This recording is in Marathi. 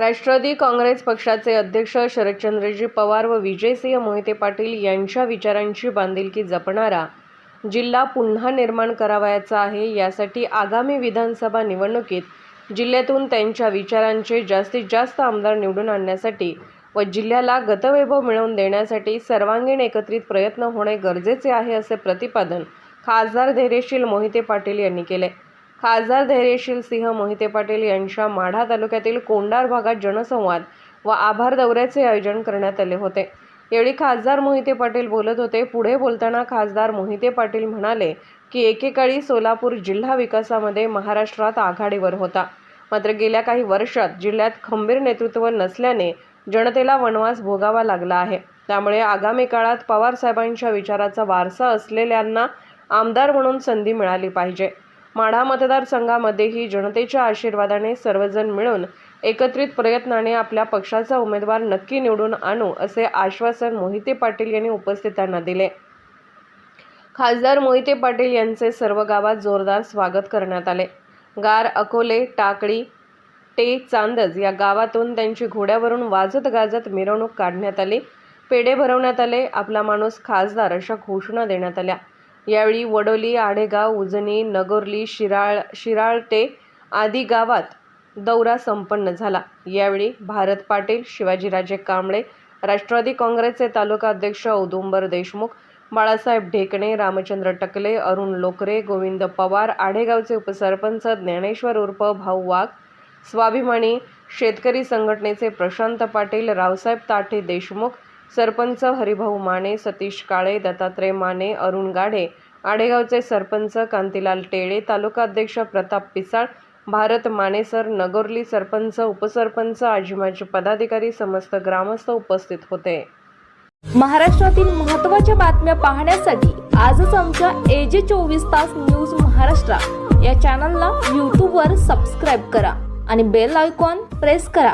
राष्ट्रवादी काँग्रेस पक्षाचे अध्यक्ष शरदचंद्रजी पवार व विजयसिंह मोहिते पाटील यांच्या विचारांची बांधिलकी जपणारा जिल्हा पुन्हा निर्माण करावयाचा आहे यासाठी आगामी विधानसभा निवडणुकीत जिल्ह्यातून त्यांच्या विचारांचे जास्तीत जास्त आमदार निवडून आणण्यासाठी व जिल्ह्याला गतवैभव मिळवून देण्यासाठी सर्वांगीण एकत्रित प्रयत्न होणे गरजेचे आहे असे प्रतिपादन खासदार धैर्यशील मोहिते पाटील यांनी केले. खासदार धैर्यशील सिंह मोहिते पाटील यांच्या माढा तालुक्यातील कोंडार भागात जनसंवाद व आभार दौऱ्याचे आयोजन करण्यात आले होते. यावेळी खासदार मोहिते पाटील बोलत होते. पुढे बोलताना खासदार मोहिते पाटील म्हणाले की एकेकाळी सोलापूर जिल्हा विकासामध्ये महाराष्ट्रात आघाडीवर होता. मात्र गेल्या काही वर्षात जिल्ह्यात खंबीर नेतृत्व नसल्याने जनतेला वनवास भोगावा लागला आहे. त्यामुळे आगामी काळात पवार साहेबांच्या विचाराचा वारसा असलेल्यांना आमदार म्हणून संधी मिळाली पाहिजे. माढा मतदारसंघामध्येही जनतेच्या आशीर्वादाने सर्वजण मिळून एकत्रित प्रयत्नाने आपल्या पक्षाचा उमेदवार नक्की निवडून आणू असे आश्वासन मोहिते पाटील यांनी उपस्थितांना दिले. खासदार मोहिते पाटील यांचे सर्व गावात जोरदार स्वागत करण्यात आले. गार अकोले टाकळी टे चांदज या गावातून त्यांची घोड्यावरून वाजत गाजत मिरवणूक काढण्यात आली. पेढे भरवण्यात आले. आपला माणूस खासदार अशा घोषणा देण्यात आल्या. यावेळी वडोली आडेगाव उजनी नगोर्ली शिराळ शिराळटे आदी गावात दौरा संपन्न झाला. यावेळी भारत पाटील शिवाजीराजे कांबळे राष्ट्रवादी काँग्रेसचे तालुका अध्यक्ष औदुंबर देशमुख बाळासाहेब ढेकणे रामचंद्र टकले अरुण लोकरे गोविंद पवार आढेगावचे उपसरपंच ज्ञानेश्वर उर्फ भाऊ वाघ स्वाभिमानी शेतकरी संघटनेचे प्रशांत पाटील रावसाहेब ताठे देशमुख सरपंच हरिभाऊ माने सतीश काळे दत्तात्रय माने अरुण गाढे आडेगावचे सरपंच कांतीलाल टेळे तालुका अध्यक्ष प्रताप पिसाळ भारत मानेसर नगोर्ली सरपंच उपसरपंच आजिमाजी पदाधिकारी समस्त ग्रामस्थ उपस्थित होते. महाराष्ट्रातील महत्त्वाच्या बातम्या पाहण्यासाठी आजच आमच्या एजे चोवीस तास न्यूज महाराष्ट्र या चॅनलला यूट्यूबवर सबस्क्राईब करा आणि बेल आयकॉन प्रेस करा.